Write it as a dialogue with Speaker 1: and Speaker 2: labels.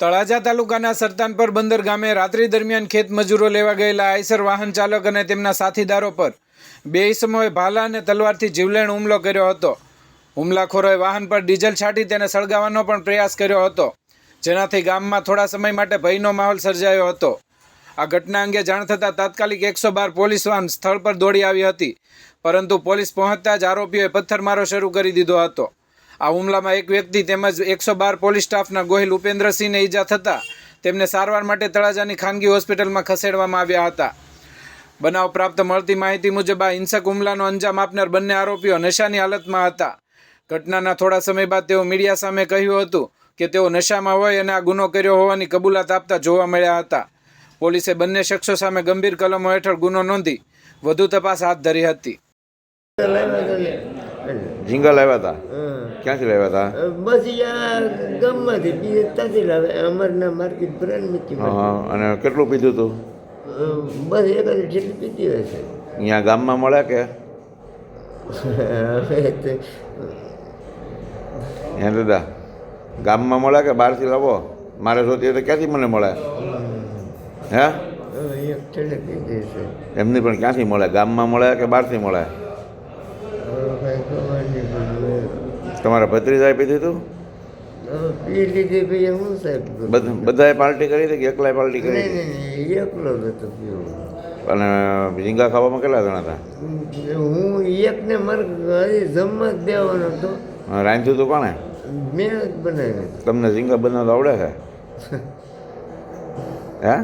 Speaker 1: તળાજા તાલુકાના સરતાનપર બંદર ગામે રાત્રિ દરમિયાન ખેત મજૂરો લેવા ગયેલા આઈસર વાહન ચાલક અને તેમના સાથીદારો પર બે ઇસમોએ ભાલા અને તલવારથી જીવલેણ હુમલો કર્યો હતો. હુમલાખોરોએ વાહન પર ડીઝલ છાંટી તેને સળગાવવાનો પણ પ્રયાસ કર્યો હતો, જેનાથી ગામમાં થોડા સમય માટે ભયનો માહોલ સર્જાયો હતો. આ ઘટના અંગે જાણ થતાં તાત્કાલિક એકસો બાર પોલીસ વાહન સ્થળ પર દોડી આવી હતી, પરંતુ પોલીસ પહોંચતા જ આરોપીઓએ પથ્થરમારો શરૂ કરી દીધો હતો. આ હુમલામાં એક વ્યક્તિ તેમજ એકસો બાર પોલીસ સ્ટાફના ગોહિલ ઉપેન્દ્રસિંહને ઈજા થતાં તેમને સારવાર માટે તળાજાની ખાનગી હોસ્પિટલમાં ખસેડવામાં આવ્યા હતા. બનાવ પ્રાપ્ત મળતી માહિતી મુજબ આ હિંસક હુમલાનો અંજામ આપનાર બંને આરોપીઓ નશાની હાલતમાં હતા. ઘટનાના થોડા સમય બાદ તેઓ મીડિયા સામે કહ્યું હતું કે તેઓ નશામાં હોય અને આ ગુનો કર્યો હોવાની કબૂલાત આપતા જોવા મળ્યા હતા. પોલીસે બંને શખ્સો સામે ગંભીર કલમો હેઠળ ગુનો નોંધી વધુ તપાસ હાથ ધરી હતી.
Speaker 2: ઝીંગા લાવ્યા હતા ક્યાંથી લાવ્યા હતા
Speaker 3: બસ યા ગામમાંથી બીજે ત્યાંથી લાવે અમરના માર્કેટ બ્રાન્ડ
Speaker 2: હા, હા. અને કેટલું પીધું હતું
Speaker 3: બસ એક જ જેટલી પીધી છે.
Speaker 2: અહીંયા ગામમાં મળે કે? હે દાદા ગામમાં મળે કે બહારથી લાવો? મારે જોતી તો ક્યાંથી મને મળે? હે? એમની પણ ક્યાંથી મળે? ગામમાં મળે કે બહારથી મળે? તમારા ભત્રીજાએ પીધું હતું
Speaker 3: પી લીધી પછી હું સાહેબ
Speaker 2: બધાએ પાર્ટી કરી હતી કે એકલાએ પાર્ટી કરી હતી
Speaker 3: એકલો નતો પીવો.
Speaker 2: અને ઝીંગા ખાવામાં કેટલા જણા હતા?
Speaker 3: હું એકને મારે જમવા જ દેવાનો હતો.
Speaker 2: રાંધ્યું હતું કોણે?
Speaker 3: મેં જ બનાવ્યું.
Speaker 2: તમને ઝીંગા બનાવતા આવડે છે? હે?